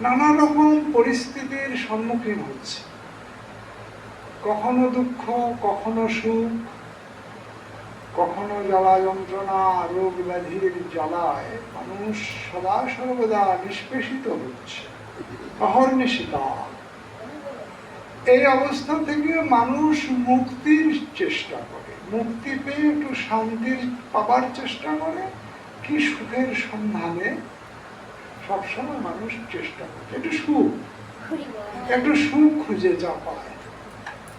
নানা রকম পরিস্থিতির সম্মুখীন হচ্ছে। কখনো দুঃখ, কখনো সুখ, কখনো জ্বালা যন্ত্রণা, রোগ ব্যাধির জ্বালায় মানুষ সদা সর্বদা নিষ্পেষিত হচ্ছে। এই অবস্থা থেকে মানুষ মুক্তির চেষ্টা করে। মুক্তি পেয়ে একটু শান্তির পাবার চেষ্টা করে, কি সুখের সন্ধানে সবসময় মানুষ চেষ্টা করে। একটু সুখ। একটু সুখ খুঁজে যা পায়।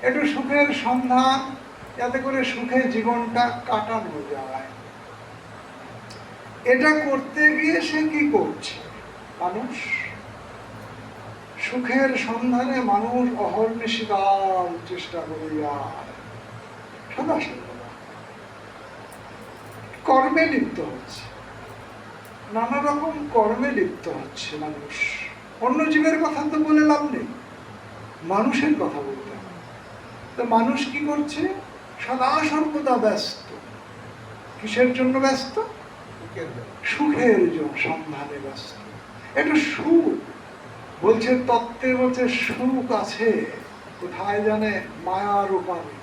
একটু সুখের সন্ধান, যাতে করে সুখে জীবনটা কাটানো যায়। এটা করতে গিয়ে সে কি করছে? মানুষ সুখের সন্ধানে মানুষ অহর্নিশিকাল চেষ্টা করে যায়। সর্বদা। কর্মে লিপ্ত হচ্ছে। নানা রকম কর্মে লিপ্ত হচ্ছে মানুষ। অন্য জীবের কথা তো বলে লাভ নেই। মানুষের কথা বলতে হবে। তো মানুষ কি করছে? সদা সর্বদা ব্যস্ত। কিসের জন্য ব্যস্ত? সুখের জন্য। সন্ধানে ব্যস্ত। একটু সুখ। বলছে তত্ত্বে বলছে সুখ আছে। কোথায় জানে? মায়ার উপানে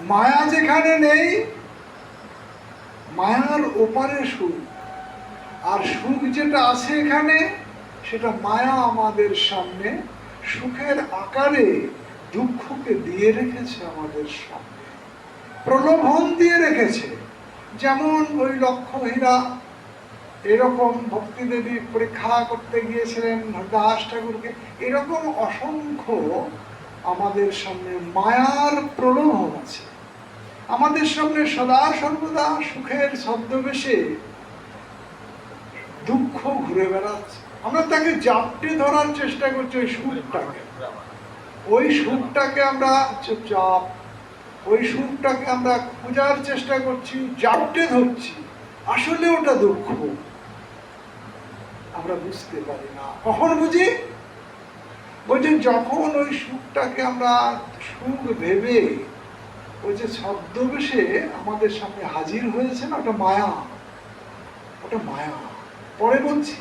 মায়া যেখানে নেই মায়ার ওপারে সুখ। আর সুখ যেটা আছে এখানে, সেটা মায়া আমাদের সামনে সুখের আকারে দুঃখকে দিয়ে রেখেছে আমাদের সামনে। প্রলোভন দিয়ে রেখেছে। যেমন ওই লক্ষ্যহীরা এরকম ভক্তি দেবী পরীক্ষা করতে গিয়েছিলেন দাস ঠাকুরকে, এরকম অসংখ্য আমাদের সামনে মায়ার প্রলোভন আছে। আমাদের সামনে সদা সর্বদা সুখের ছদ্মবেশে দুঃখ ঘুরে বেড়াচ্ছে। আমরা তাকে জাপটে ধরার চেষ্টা করছি ওই সুখটাকে। ওই সুখটাকে আমরা চুপচাপ ওই সুখটাকে আমরা খোঁজার চেষ্টা করছি, জাপটে ধরছি। আসলে ওটা দুঃখ। আমরা বুঝতে পারি না। কখন বুঝি? বলছে, যখন ওই সুখটাকে আমরা সুখ ভেবে ওই যে ছদ্মবেশে আমাদের সামনে হাজির হয়েছে না ওটা মায়া। ওটা মায়া। পরে বলছি।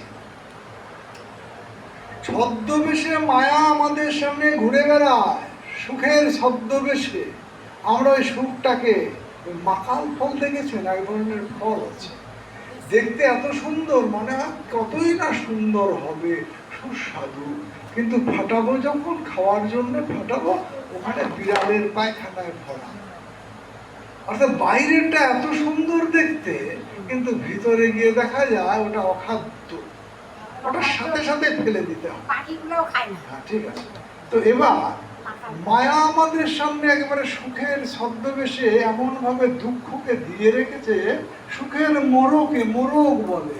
ছদ্মবেশে মায়া আমাদের সামনে ঘুরে বেড়ায়। সুখের ছদ্মবেশে আমরা ওই সুখটাকে মাকাল ফল দেখেছেন, এক ধরনের ফল আছে। দেখতে এত সুন্দর, মনে হয় কতই না সুন্দর হবে, সুস্বাদু। কিন্তু ফাটাবো যখন, খাওয়ার জন্য ফাটাবো, ওখানে বিড়ালের পায়খানায় ভরা। অর্থাৎ বাইরেটা এত সুন্দর দেখতে কিন্তু ভিতরে গিয়ে দেখা যায় ওটা অখাদ্য। ওটা সাথে সাথে ফেলে দিতে হবে না। হ্যাঁ ঠিক আছে। তো এবার মায়া আমাদের সামনে একেবারে সুখের ছদ্মবেশে এমন ভাবে দুঃখকে দিয়ে রেখেছে সুখের মোরকে মোরগ বলে।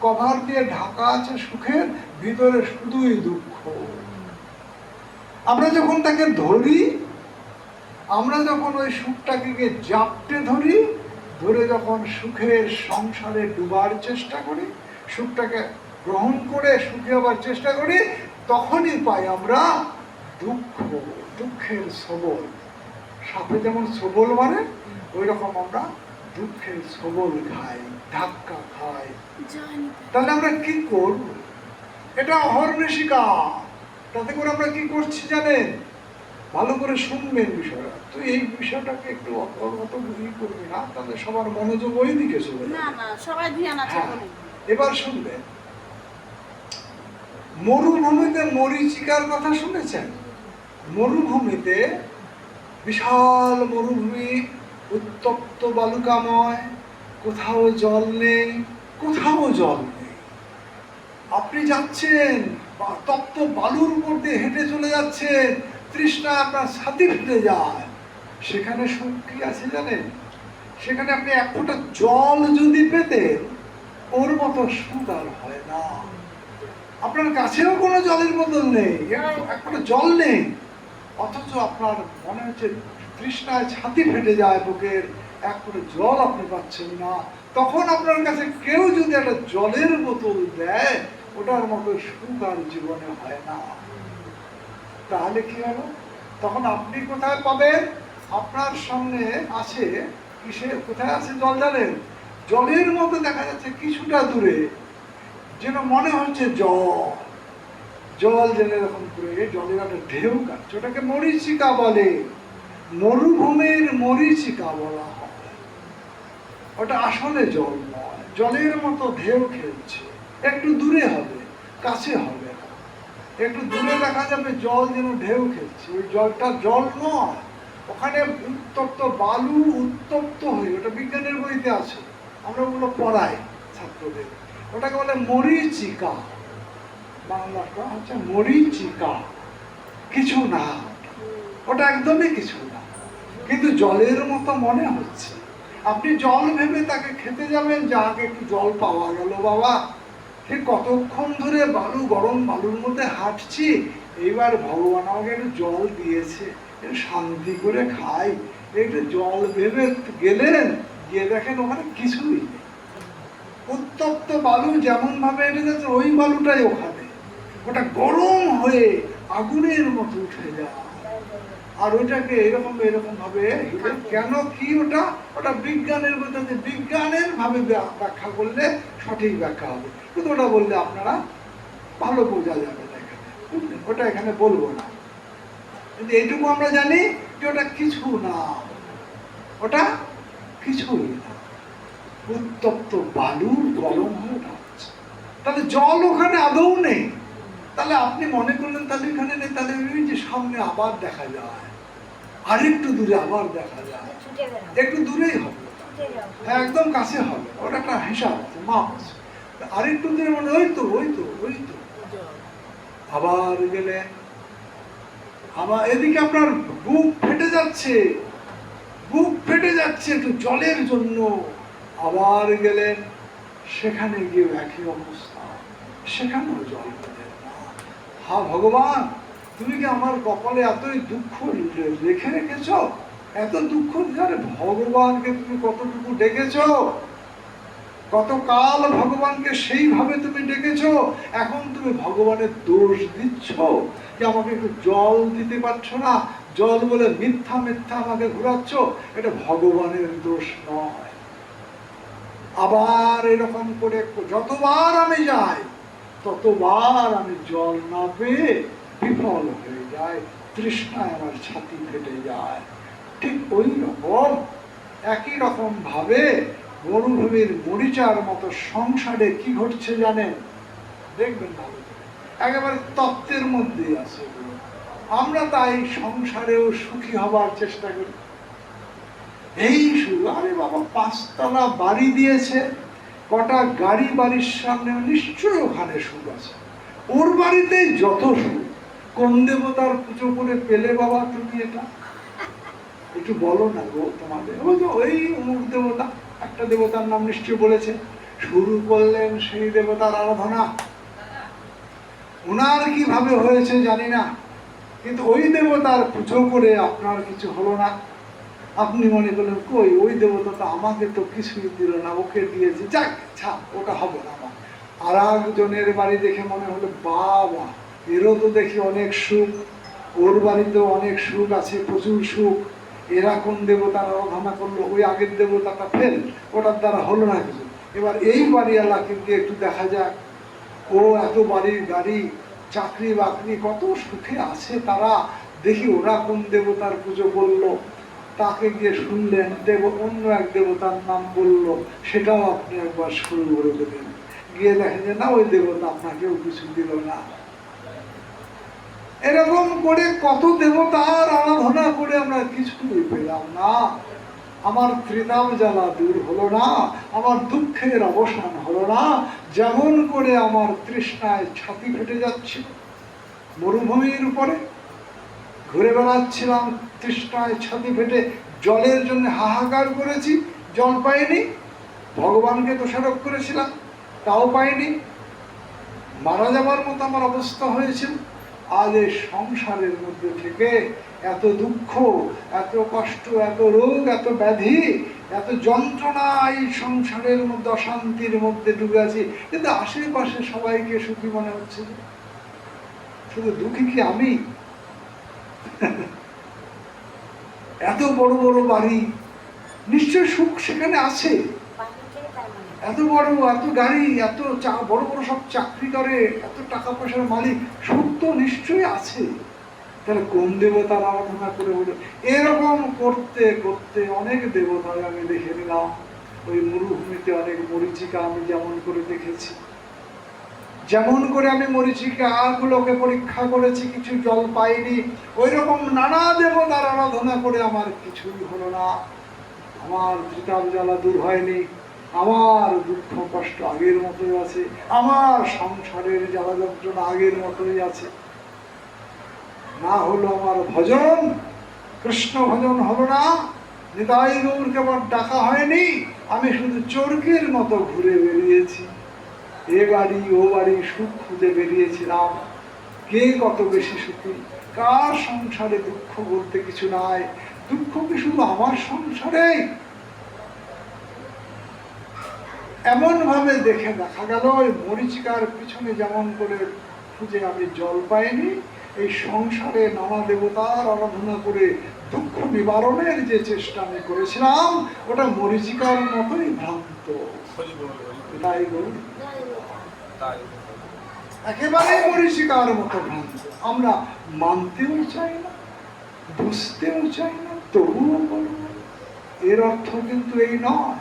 কভার দিয়ে ঢাকা আছে সুখের ভিতরে শুধুই দুঃখ। আমরা যখন তাকে ধরি আমরা যখন ওই সুখটাকে জাপটে ধরি ধরে যখন সুখের সংসারে ডুবার চেষ্টা করি সুখটাকে গ্রহণ করে সুখে হবার চেষ্টা করি তখনই পাই আমরা দুঃখ দুঃখের সবল। সাপে যেমন সবল মানে ওই রকম আমরা দুঃখের সবল খাই ধাক্কা খাই। তাহলে আমরা কি করব? এটা অহর্নিশিকা। তাতে করে আমরা কি করছি জানেন? ভালো করে শুনবেন বিষয়টা। তো এই বিষয়টাকে একটু অত ই করবি না? তাহলে সবার মনোযোগ ওই দিকে চলে না না সবাই ধ্যান আছে হ্যাঁ, এবার শুনবেন। মরুভূমিতে মরিচিকার কথা শুনেছেন? মরুভূমিতে বিশাল মরুভূমি উত্তপ্ত বালুকাময় কোথাও জল নেই কোথাও জল নেই। আপনি যাচ্ছেন তপ্ত বালুর উপর দিয়ে হেঁটে চলে যাচ্ছেন তৃষ্ণা আপনার ছাতি ফেটে যায়। সেখানে সুখ কি আছে জানেন? সেখানে আপনি এক ফোঁটা জল যদি পেতেন, ওর মতো সুখ আর হয় না। আপনার কাছেও কোনো জলের বোতল নেই এক- ফোঁটা জল নেই। অথচ আপনার মনে হচ্ছে তৃষ্ণায় ছাতি ফেটে যায় বুকের, এক ফোঁটা জল আপনি পাচ্ছেন না। তখন আপনার কাছে কেউ যদি একটা জলের বোতল দেয়, ওটার মতো সুখ আর জীবনে হয় না। তাহলে কি হলো? তখন আপনি কোথায় পাবেন? আপনার সামনে আছে কিসে? কোথায় আছে জল জানেন জলের মতো দেখা যাচ্ছে কিছুটা দূরে। যেন মনে হচ্ছে জল। জল যেন এরকম করে জলের একটা ঢেউ কাটছে। ওটাকে মরিচিকা বলে। মরুভূমির মরিচিকা বলা হয়। ওটা আসলে জল নয়। জলের মতো ঢেউ খেলছে। একটু দূরে হবে, কাছে হবে। একটু দূরে দেখা যাবে, জল যেন ঢেউ খেলছে। ওই জলটা জল নয়, ওখানে উত্তপ্ত বালু উত্তপ্ত হয়ে, ওটা বিজ্ঞানের বইতে আছে আমরা ওগুলো পড়াই ছাত্রদের। ওটাকে বলে মরিচিকা। বাংলাটা হচ্ছে মরিচিকা। কিছু না, ওটা একদমই কিছু না। কিন্তু জলের মতো মনে হচ্ছে। আপনি জল ভেবে তাকে খেতে যাবেন যা আগে একটু জল পাওয়া গেল বাবা। সে কতক্ষণ ধরে বালু, গরম বালুর মধ্যে হাঁটছি? এইবার ভগবান আমাকে একটু জল দিয়েছে। একটু শান্তি করে খাই। একটু জল ভেবে গেলেন, গিয়ে দেখেন ওখানে কিছুই নেই। উত্তপ্ত বালু যেমন ভাবে এটে যাচ্ছে ওই বালুটাই ওখানে। ওটা গরম হয়ে আগুনের মতো উঠে যায়। আর ওইটাকে এরকম এরকম ভাবে কেন কি ওটা? ওটা বিজ্ঞানের মধ্যে বিজ্ঞানের ভাবে ব্যাখ্যা করলে সঠিক ব্যাখ্যা হবে। কিন্তু ওটা বললে আপনারা ভালো বোঝা যাবে বুঝলেন? ওটা এখানে বলব না। কিন্তু এইটুকু আমরা জানি যে ওটা কিছু না। ওটা কিছুই না। উত্তপ্ত বালুর গরম হয়ে তাহলে জল ওখানে আদৌ নেই। তাহলে আপনি মনে করলেন তাহলে এখানে নেই তাহলে যে সামনে আবার দেখা যায়। আরেকটু দূরে আবার দেখা যায়। একটু দূরেই হবে। হ্যাঁ একদম কাছে হবে। ওটা একটা হিসাব আছে মাপ আছে। আরেকটু দূরে মানে ওই তো ওই তো ওই তো। আবার গেলেন আবার এদিকে আপনার বুক ফেটে যাচ্ছে। বুক ফেটে যাচ্ছে একটু জলের জন্য। আবার গেলেন সেখানে গিয়ে একই অবস্থা। সেখানেও জল পেলেন হা ভগবান! তুমি কি আমার কপালে এতই দুঃখ লেখে রেখেছ? এত দুঃখ আরে ভগবানকে তুমি কতটুকু ডেকেছো? গতকাল ভগবানকে সেইভাবে তুমি ডেকেছ? এখন তুমি ভগবানের দোষ দিচ্ছ? যে আমাকে একটু জল দিতে পারছ না? জল বলে মিথ্যা মিথ্যা আমাকে ঘুরাচ্ছ? এটা ভগবানের দোষ নয়। আবার এরকম করে যতবার আমি যাই, ততবার আমি জল না পেয়ে বিফল হয়ে যায় তৃষ্ণায় আমার ছাতি ফেটে যায়। ঠিক ওই রকম, একই রকম ভাবে মরুভূমির মরিচার মতো সংসারে কি ঘটছে জানেন? দেখবেন ভালো একেবারে তত্ত্বের মধ্যেই আছে আমরা তাই সংসারেও সুখী হবার চেষ্টা করি। এই শুরু আরে বাবা, পাঁচতলা বাড়ি দিয়েছে, কটা গাড়ি বাড়ির সামনে নিশ্চয়ই ওখানে সুখ আছে। ওর বাড়িতেই যত সুখ কোন দেবতার পুজো করে পেলে বাবা তুমি এটা? একটু বলো না গো তোমাদের। ওই ওই অমুক দেবতা, একটা দেবতার নাম নিশ্চয় বলেছে। শুরু করলেন সেই দেবতার আরাধনা। ওনার কীভাবে হয়েছে জানি না, কিন্তু ওই দেবতার পুজো করে আপনার কিছু হলো না। আপনি মনে করলেন, কই, ওই দেবতা তো আমাকে তো কিছুই দিল না, ওকে দিয়েছে। যাক ছাপ ওটা হবে না আমার। আর একজনের বাড়ি দেখে মনে হলো, বাবা এরও তো দেখি অনেক সুখ, ওর বাড়িতেও অনেক সুখ আছে, প্রচুর সুখ। এরা কোন দেবতার আরাধনা করল, ওই আগের দেবতাটা ফেল ওটার দ্বারা হলো না কিছু। এবার এই বাড়িওয়ালাকে গিয়ে একটু দেখা যাক। ও এত বাড়ির গাড়ি, চাকরি বাকরি, কত সুখে আছে তারা। দেখি ওরা কোন দেবতার পুজো করল, তাকে গিয়ে শুনলেন, দেব, অন্য এক দেবতার নাম বলল, সেটাও আপনি একবার শুরু করে দেবেন। গিয়ে দেখেন যে, না, ওই দেবতা আপনাকেও কিছু দিল না। এরকম করে কত দেবতার আরাধনা করে আমরা কিছুই পেলাম না। আমার ত্রিতাম জ্বালা দূর হলো না, আমার দুঃখের অবসান হলো না। যেমন করে আমার তৃষ্ণায় ছাতি ফেটে যাচ্ছিল মরুভূমির উপরে ঘুরে বেড়াচ্ছিলাম, তৃষ্ণায় ছাতি ফেটে জলের জন্য হাহাকার করেছি, জল পাইনি। ভগবানকে দোষারোপ করেছিলাম, তাও পাইনি। মারা যাবার মতো আমার অবস্থা হয়েছিল। আজ এই সংসারের মধ্যে থেকে এত দুঃখ, এত কষ্ট, এত রোগ, এত ব্যাধি, এত যন্ত্রণা এই সংসারের মধ্যে, অশান্তির মধ্যে ডুবে আছি। কিন্তু আশেপাশে সবাইকে সুখী মনে হচ্ছে শুধু দুঃখী কি আমি? এত বড় বড় বাড়ি নিশ্চয় সুখ সেখানে আছে। এত বড়, এত গাড়ি, এত চা- বড় বড় সব চাকরি করে, এত টাকা পয়সার মালিক, সুখ তো নিশ্চয়ই আছে। তাহলে কোন দেবতার আরাধনা করে বলে, এরকম করতে করতে অনেক দেবতায় আমি দেখে নিলাম। ওই মরুভূমিতে অনেক মরিচিকা আমি যেমন করে দেখেছি। যেমন করে আমি মরিচিকা গুলোকে পরীক্ষা করেছি, কিছু জল পাইনি। ওই রকম নানা দেবতার আরাধনা করে আমার কিছুই হলো না। আমার ত্রিতাপ জ্বালা দূর হয়নি। আমার দুঃখ কষ্ট আগের মতোই আছে, আমার সংসারের জ্বালা যন্ত্রণা আগের মতোই আছে। না হলো আমার ভজন, কৃষ্ণ ভজন হলো না, নিতাই গৌরকে আমার ডাকা হয়নি, আমি শুধু চোরকের মতো ঘুরে বেরিয়েছি। এ বাড়ি, ও বাড়ি সুখ খুঁজে বেরিয়েছিলাম। কে কত বেশি সুখী? কার সংসারে দুঃখ বলতে কিছু নাই? দুঃখ কি শুধু আমার সংসারেই? এমন ভাবে দেখে দেখা গেল ওই মরিচিকার পিছনে যেমন করে খুঁজে আমি জল পাইনি এই সংসারে নানা দেবতার আরাধনা করে দুঃখ নিবারণের যে চেষ্টা আমি করেছিলাম ওটা মরিচিকার মতোই ভ্রান্ত। তাই বলুন। একেবারে মরিচিকার মতো ভ্রান্ত। আমরা মানতেও চাই না বুঝতেও চাই না তবুও বলব এর অর্থ কিন্তু এই নয়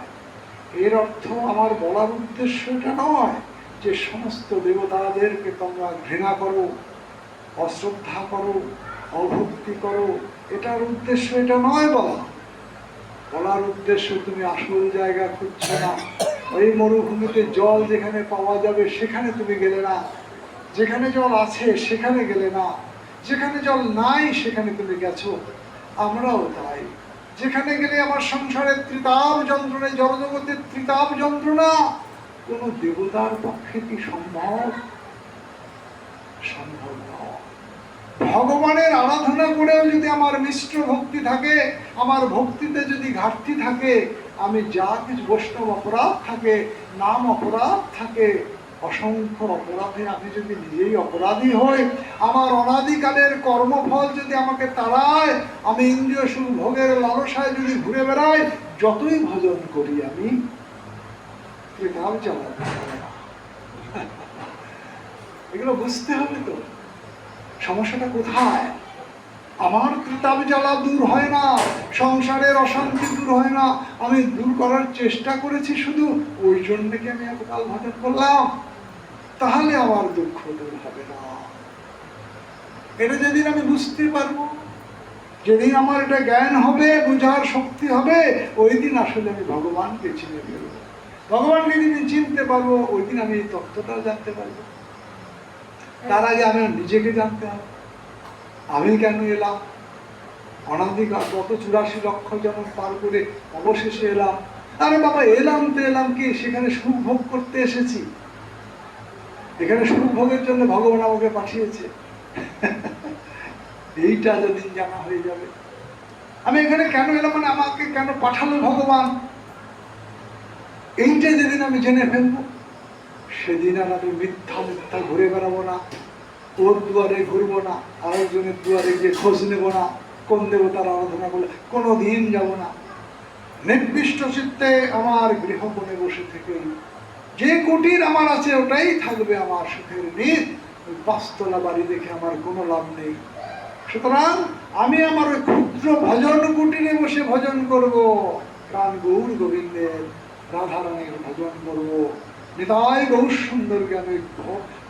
এর অর্থ আমার বলার উদ্দেশ্য এটা নয় যে সমস্ত দেবতাদেরকে তোমরা ঘৃণা করো, অশ্রদ্ধা করো, অভক্তি করো। এটার উদ্দেশ্য এটা নয় বলা। বলার উদ্দেশ্য তুমি আসল জায়গা খুঁজছো না। ওই মরুভূমিতে জল যেখানে পাওয়া যাবে সেখানে তুমি গেলে না। যেখানে জল আছে সেখানে গেলে না। যেখানে জল নাই সেখানে তুমি গেছো। আমরাও তাই। যেখানে গেলে আমার সংসারের ত্রিতাপ যন্ত্রণা জড়জগতের ত্রিতাপ যন্ত্রণা, কোন দেবতার পক্ষে কি সম্ভব? সম্ভব নয়। ভগবানের আরাধনা করেও যদি আমার মিশ্র ভক্তি থাকে, আমার ভক্তিতে যদি ঘাটতি থাকে, আমি যা কিছু বৈষ্ণব অপরাধ থাকে, নাম অপরাধ থাকে অসংখ্য অপরাধে আমি যদি নিজেই অপরাধী হই, আমার অনাদিকালের কর্মফল যদি আমাকে তাড়ায়, আমি ইন্দ্রিয় সুখ ভোগের লালসায় যদি ঘুরে বেড়াই, যতই ভজন করি আমি। এগুলো বুঝতে হবে তো। সমস্যাটা কোথায়? আমার কৃতাব জ্বালা দূর হয় না, সংসারের অশান্তি দূর হয় না। আমি দূর করার চেষ্টা করেছি শুধু, ওই জন্য কি আমি এতকাল ভজন করলাম? তাহলে আমার দুঃখ দূর হবে না। এটা যেদিন আমি বুঝতে পারব, যেদিন আমার এটা জ্ঞান হবে, বোঝার শক্তি হবে, ওই দিন আসলে আমি ভগবানকে চিনে ফেলব ভগবানকে যেদিন চিনতে পারব, ওই দিন আমি এই তত্ত্বটাও জানতে পারব। তার আগে আমি নিজেকে জানতে হবে। আমি কেন এলাম? অনাদিকাল গত চুরাশি লক্ষ জনম পার করে অবশেষে এলাম। আরে বাবা, এলাম তো এলাম কি? সেখানে সুখ ভোগ করতে এসেছি। এখানে সুখ ভোগের জন্য ভগবান আমাকে পাঠিয়েছে। এইটা যদি জানা হয়ে যাবে। আমি এখানে কেন এলাম মানে আমাকে কেন পাঠালো ভগবান? এইটা যেদিন আমি জেনে ফেলব, সেদিন আর আমি মিথ্যা মিথ্যা ঘুরে বেড়াবো না। ওর দুয়ারে ঘুরবো না, আরেকজনের দুয়ারে গিয়ে খোঁজ নেব না। কোন দেবতার আরাধনা করলে কোনো দিন যাব না। নির্দিষ্ট চিত্তে আমার গৃহকোণে বসে থেকে যে কুটির আমার আছে, ওটাই থাকবে আমার সুখের নিদ ওই পাঁচতলা বাড়ি দেখে আমার কোনো লাভ নেই। সুতরাং আমি আমার ওই ক্ষুদ্র ভজন কুটিরে বসে ভজন করব, প্রাণ গৌর গোবিন্দের রাধারানীর ভজন করব। নিতাই গৌর সুন্দরকে আমি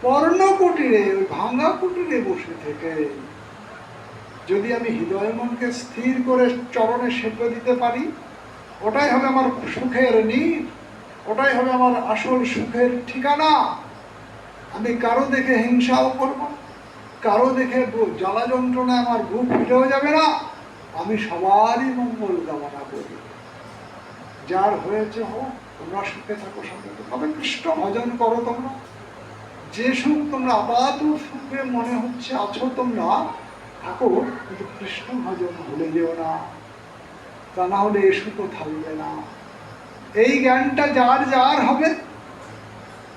পর্ণ কুটিরে, ওই ভাঙা কুটিরে বসে থেকে। যদি আমি হৃদয় মনকে স্থির করে চরণে সেপে দিতে পারি, ওটাই হবে আমার সুখের নীড় ওটাই হবে আমার আসল সুখের ঠিকানা। আমি কারও দেখে হিংসাও করব, কারও দেখে জ্বালা যন্ত্রণায় আমার বুক ফিরেও যাবে না। আমি সবারই মঙ্গল কামনা করি। যার হয়েছে হোক, তোমরা সুখে থাকো সঙ্গে তবে কৃষ্ণ ভজন করো তোমরা। যে সুখ তোমরা আপাত সুখে মনে হচ্ছে আছো তোমরা থাকো কিন্তু কৃষ্ণ ভজন ভুলে যেও না। তা না হলে এ সুখও থাকবে না। এই জ্ঞানটা যার যার হবে,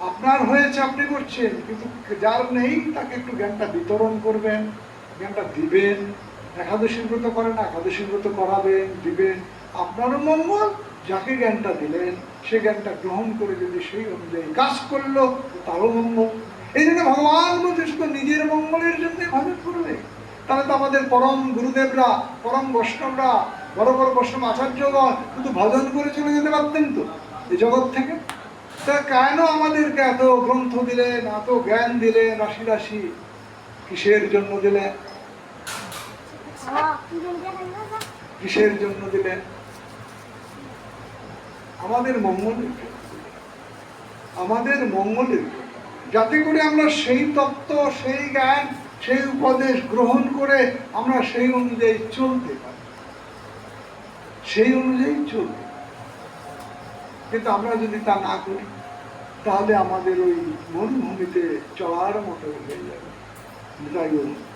আপনার হয়েছে, আপনি করছেন। কিন্তু যার নেই, তাকে একটু জ্ঞানটা বিতরণ করবেন, জ্ঞানটা দিবেন। একাদশী ব্রত করেন, একাদশী ব্রত করাবেন, দিবেন। আপনারও মঙ্গল, যাকে জ্ঞানটা দিলেন, সে জ্ঞানটা গ্রহণ করে যদি সেই অনুযায়ী কাজ করল, তারও মঙ্গল। এই জন্য ভগবান শুধু নিজের মঙ্গলের জন্য ভাবে করবে তাহলে তো আমাদের পরম গুরুদেবরা, পরম বৈষ্ণবরা বড় বড় বৈষ্ণব আচার্যগণ শুধু ভজন করে চলে যেতে পারতেন তো এই জগৎ থেকে? তা কেন আমাদেরকে এত গ্রন্থ দিলেন, এত জ্ঞান দিলেন রাশি রাশি? কিসের জন্য দিলেন? কিসের জন্য দিলেন? আমাদের মঙ্গলের আমাদের মঙ্গলের, যাতে করে আমরা সেই তত্ত্ব, সেই জ্ঞান, সেই উপদেশ গ্রহণ করে আমরা সেই অনুযায়ী চলতে পারি। সেই অনুযায়ী চলবে। কিন্তু আমরা যদি তা না করি, তাহলে আমাদের ওই মরুভূমিতে চলার মতো হয়ে যাবে। তাই বলুন